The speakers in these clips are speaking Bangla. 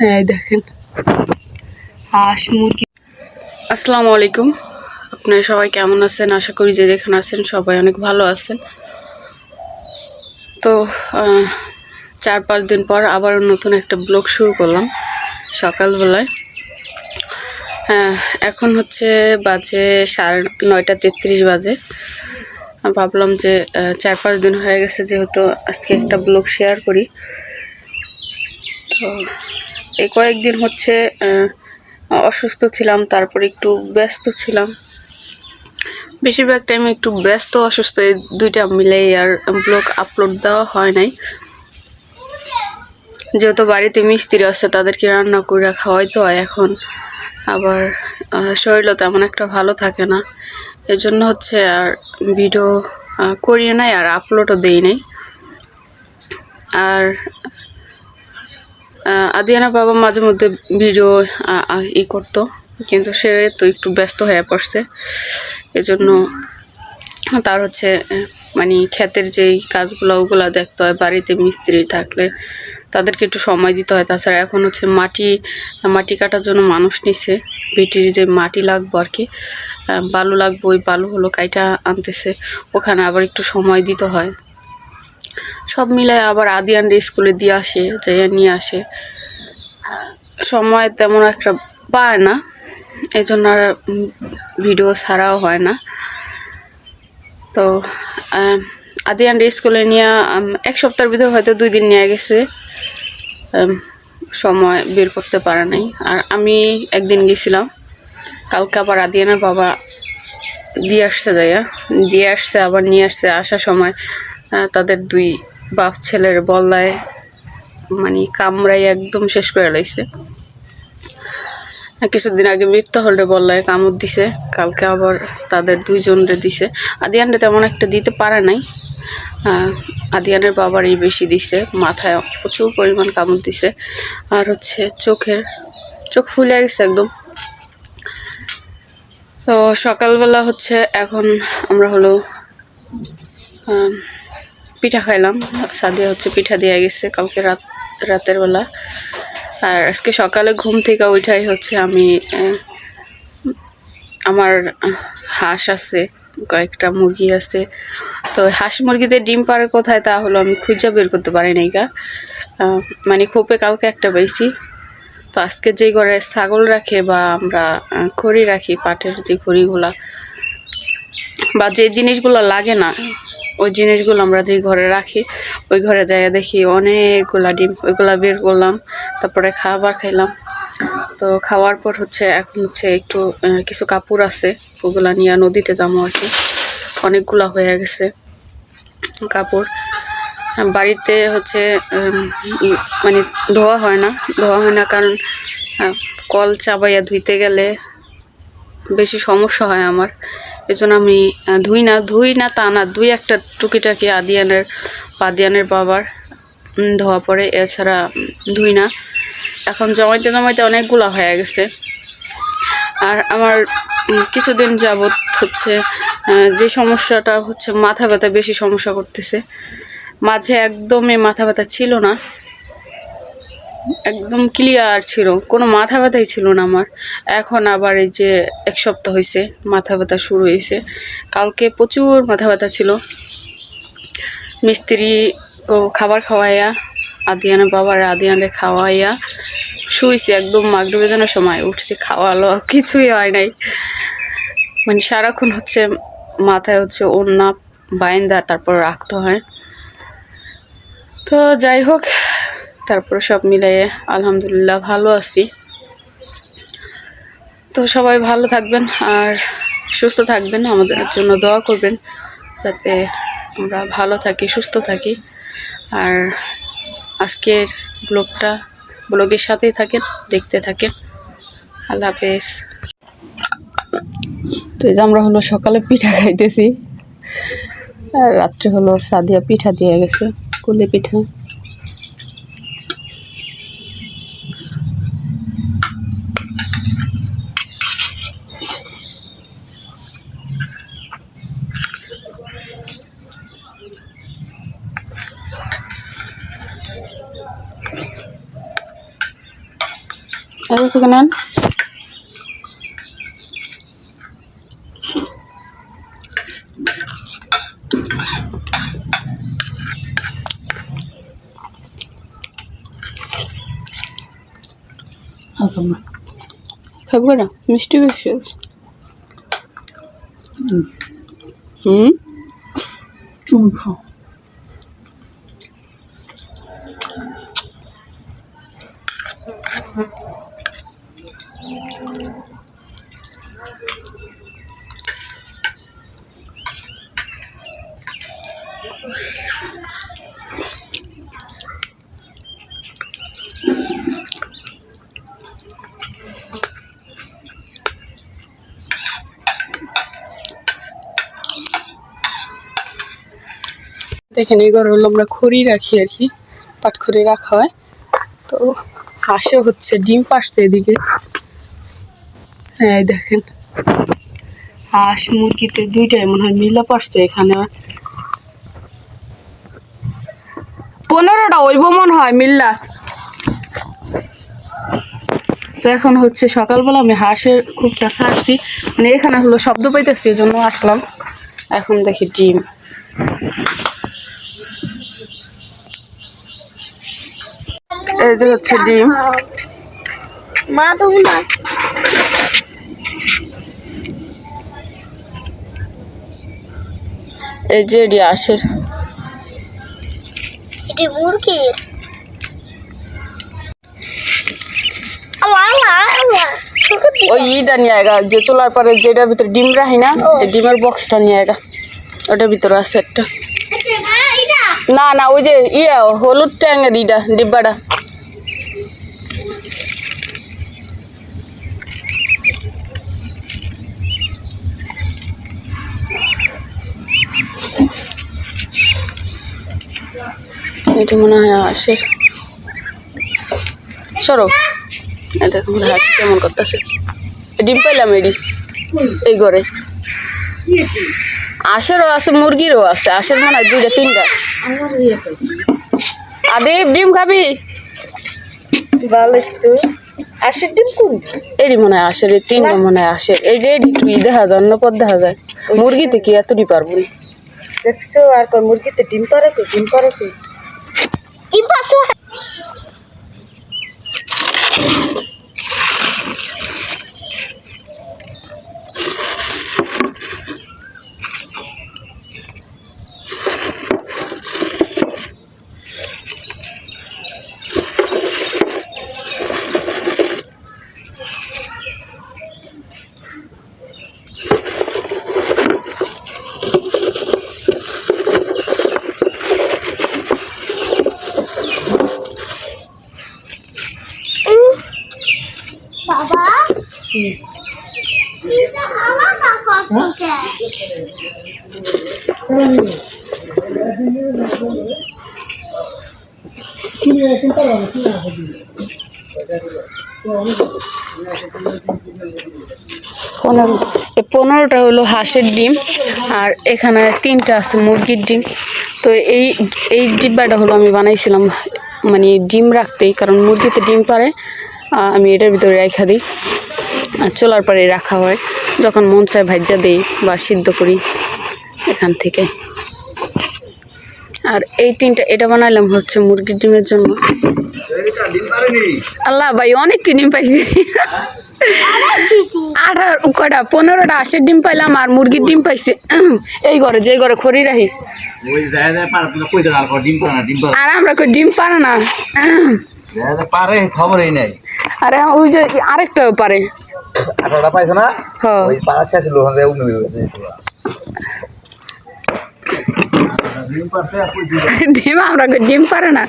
হ্যাঁ দেখেন। হাঁস, মুরগি। আসসালামু আলাইকুম। আপনারা সবাই কেমন আছেন? আশা করি যে যেখানে আছেন সবাই অনেক ভালো আছেন। তো চার পাঁচ দিন পর আবার নতুন একটা ব্লগ শুরু করলাম সকালবেলায়। হ্যাঁ এখন হচ্ছে বাজে সাড়ে নয়টা তেত্রিশ বাজে। ভাবলাম যে চার পাঁচ দিন হয়ে গেছে যেহেতু আজকে একটা ব্লগ শেয়ার করি। তো এই কয়েকদিন হচ্ছে অসুস্থ ছিলাম, তারপরে একটু ব্যস্ত ছিলাম। বেশিরভাগ টাইম একটু ব্যস্ত, অসুস্থ, এই দুইটা মিলে আর ব্লগ আপলোড দেওয়া হয় নাই। যেহেতু বাড়িতে মিস্ত্রি আছে, তাদেরকে রান্না করে তো হয় এখন আবার শরীরও তেমন একটা ভালো থাকে না। এর জন্য হচ্ছে আর ভিডিও করিও নাই, আর আপলোডও দেই নাই। আর আদিয়ানা বাবা মাঝে মধ্যে ভিডিও ই করতো, কিন্তু সে তো একটু ব্যস্ত হয়ে পড়ছে। এজন্য তার হচ্ছে মানে ক্ষেতের যেই কাজগুলো, ওগুলো দেখতে হয়, বাড়িতে মিস্ত্রি থাকলে তাদেরকে একটু সময় দিতে হয়। তাছাড়া এখন হচ্ছে মাটি মাটি কাটার জন্য মানুষ নিছে বেটির যে মাটি লাগবো আর কি বালু লাগবে, ওই বালু হলো কাইটা আনতেছে, ওখানে আবার একটু সময় দিতে হয়। সব মিলায় আবার আদিয়ান স্কুলে দিয়ে আসে যাইয়া নিয়ে আসে। সময় তেমন একটা পায় না এই জন্য আর ভিডিও ছাড়াও হয় না। তো আহ, আদিয়ান স্কুলে নিয়ে এক সপ্তাহের ভিতর হয়তো দুই দিন নিয়ে গেছে। সময় বের করতে পারে নাই। আর আমি একদিন গেছিলাম কালকে আবার আদিয়ানের বাবা দিয়ে আসছে যাইয়া। দিয়ে আসছে আবার নিয়ে আসছে আসার সময় তাদের দুই বাপ ছেলের বল্লায় মানে কামড়াই একদম শেষ করে লাইছে। কিছুদিন আগে মৃত্যু হলে বল্লায় কামড় দিছে, কালকে আবার তাদের দুইজনরে দিছে। আদিয়ানরে তেমন একটা দিতে পারে নাই। আদিয়ানের বাবারই বেশি দিছে, মাথায় প্রচুর পরিমাণ কামড় দিছে। আর হচ্ছে চোখের, চোখ ফুলে গেছে একদম। তো সকালবেলা হচ্ছে এখন আমরা হলো পিঠা খাইলাম। সাদিয়া হচ্ছে পিঠা দিয়ে গেছে কালকে রাত, রাতের বেলা। আর আজকে সকালে ঘুম থেকে উঠাই হচ্ছে আমি আমার হাঁস আছে, কয়েকটা মুরগি আছে। তো হাঁস মুরগিদের ডিম পারে কোথায় তা হলো আমি খুঁজে বের করতে পারি নাই গা। মানে খোপে কালকে একটা পাইছি। তো আজকে যে ঘরে ছাগল রাখে বা আমরা খড়ি রাখি, পাটের যে খড়িগুলা বা যে জিনিসগুলো লাগে না, ওই জিনিসগুলো আমরা যে ঘরে রাখি, ওই ঘরে যাইয়া দেখি অনেকগুলা ডিম, ওইগুলা বের করলাম, তারপরে খাবার খাইলাম। তো খাওয়ার পর হচ্ছে এখন হচ্ছে একটু কিছু কাপড় আছে, ওগুলা নিয়ে নদীতে যাব আর কি। অনেকগুলা হয়ে গেছে কাপড়। বাড়িতে হচ্ছে মানে ধোয়া হয় না, ধোয়া হয় না কারণ কল চাবাইয়া ধুইতে গেলে বেশি সমস্যা হয় আমার। এজন্য আমি ধুই না ধুই না তা না, দুই একটা টুকিটাকি আদিয়ানের আদিয়ানের বাবার ধোয়া পড়ে এছাড়া ধুই না। এখন জমাইতে জমাইতে অনেকগুলো হয়ে গেছে। আর আমার কিছুদিন যাবৎ হচ্ছে যে সমস্যাটা হচ্ছে মাথা ব্যথা বেশি সমস্যা করতেছে। মাঝে একদমই মাথা ব্যথা ছিল না। একদম ক্লিয়ার ছিল। কোনো মাথা ব্যথাই ছিল না আমার। এখন আবার এই যে এক সপ্তাহ হয়েছে মাথা ব্যথা শুরু হয়েছে কালকে প্রচুর মাথা ব্যথা ছিল। মিস্ত্রি ও খাবার খাওয়াইয়া আদিয়ানা বাবার আদিয়ানে খাওয়াইয়া শুয়েছি একদম মাগরু বেজানোর সময়। উঠছি খাওয়ালো কিছুই হয় নাই। মানে সারাক্ষণ হচ্ছে মাথায় হচ্ছে ওন্না বাইন্দা, তারপর রাখতে হয়। তো যাই হোক তারপরে সব মিলিয়ে আলহামদুলিল্লাহ ভালো আছি। তো সবাই ভালো থাকবেন আর সুস্থ থাকবেন। আমাদের জন্য দোয়া করবেন যাতে আমরা ভালো থাকি, সুস্থ থাকি। আর আজকের ব্লগটা, ব্লগের সাথেই থাকেন, দেখতে থাকেন। আল্লাহ হাফেজ। তো এই যে আমরা হলো সকালে পিঠা খাইতেছি। আর রাত্রে হলো সাদিয়া পিঠা দিয়ে গেছে, কুলে পিঠা। এদের থেকে নেন খাব কেন মিষ্টি বেশি আছে হুম খাও এই ঘরে হলো আমরা খড়ি রাখি আর কি পাটখড়ি রাখা হয়। তো হাঁসে হচ্ছে, ডিম পাড়ছে এদিকে। হ্যাঁ দেখেন। হাঁস মুরগিতে দুইটাই মনে হয় মিলা পারছে এখানে। পনেরোটা ওইব মনে হয় মিল্লা। তো এখন হচ্ছে সকালবেলা আমি হাঁসের খুব খুবটা ছাড়ছি। মানে এখানে হলো শব্দ পাইতেছি জন্য আসলাম। এখন দেখি ডিম। এই যে হচ্ছে ডিম। মা না। এই যে এটি আশের। এটি মুরগির। ওই ইটা নিয়ে যে চোলার পরে যেটার ভিতরে ডিম রাখি না ডিমের বক্সটা নিয়ে আয়গা ওটার ভিতরে আছে একটা। না না ওই যে ইয়া হলুদ ট্যাঙের ইটা ডিব্বাটা। এটা মনে হয় আশের সরো। দেখো মনে হয় কেমন করতেছে। ডিম পাইলাম এডি এই ঘরে। আশেরও আছে মুরগিরও আছে। আশের মনে হয় দুইটা তিনটা। আদেব ডিম খাবি? আশির ডিম কোন? এডি মনে হয় আশের এই তিনটা মনে হয় আশের। এই যে এডি তুই দেখা যায় অন্যপদ দেখা যায়। মুরগিতে কি এতটি পারব? দেখছ আর মুরগিতে ডিম পারে কি ডিম পারে কই? পনেরোটা হলো হাঁসের ডিম, আর এখানে তিনটা আছে মুরগির ডিম। তো এই এই ডিব্বাটা হলো আমি বানাইছিলাম মানে ডিম রাখতেই, কারণ মুরগিতে ডিম পারে আমি এটার ভিতরে রেখা দিই, আর চলার পরে রাখা হয়। যখন মন চায় ভাজ্যা দিই বা সিদ্ধ করি এখান থেকে। আর এই তিনটা এটা বানাইলাম হচ্ছে মুরগির ডিমের জন্য। আল্লাহ ভাই অনেকটি ডিম পাইছি। আঠারো কয়টা? পনেরোটা হাঁসের ডিম পাইলাম আর মুরগির ডিম পাইছি। এই ঘরে যে ঘরে খড়ি রাখি। আর আমরা কই ডিম পারে না। পারে খবরই নাই আরে ওই যে আরেকটাও পারে। আঠারোটা পাইছো না? পাড়া শেষ ডিম আমরা ডিম পারে না।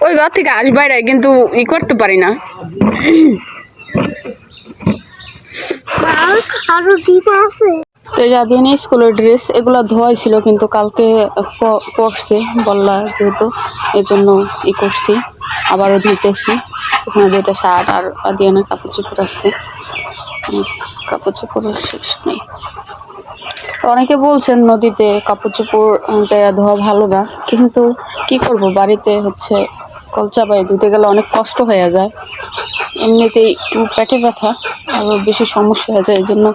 ওই ঘর থেকে আস বাইরে কিন্তু ই করতে পারি না। আরও ডিম আছে। তো যাদের স্কুলের ড্রেস এগুলো ধোয়াই ছিল কিন্তু কালকে প- পরছে বললা যেহেতু এই জন্য ই করছি। আবারও ধুইতেছি। ওখানে দুইটা শার্ট আর আদিয়ানের কাপড় চোপড় উম, কাপড় চোপড় শেষ নেই। অনেকে বলছেন নদীতে কাপড় চোপড় জায়গা ধোয়া ভালো না। কিন্তু কি করব? বাড়িতে হচ্ছে কল চাপাই ধুতে গেলে অনেক কষ্ট হয়ে যায়। এমনিতেই একটু পেটে ব্যথা আবার বেশি সমস্যা হয়ে যায় এই জন্য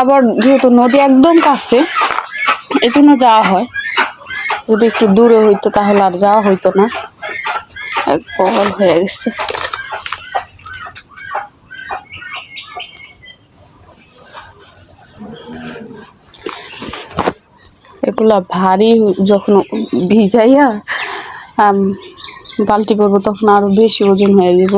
আবার যেহেতু নদী একদম কাছে এই জন্য যাওয়া হয়। যদি একটু দূরে হইতো তাহলে আর যাওয়া হইতো না। এক হয়ে গেছে। এগুলা ভারী যখন ভিজাইয়া বালতি করব তখন আরও বেশি ওজন হয়ে যাব।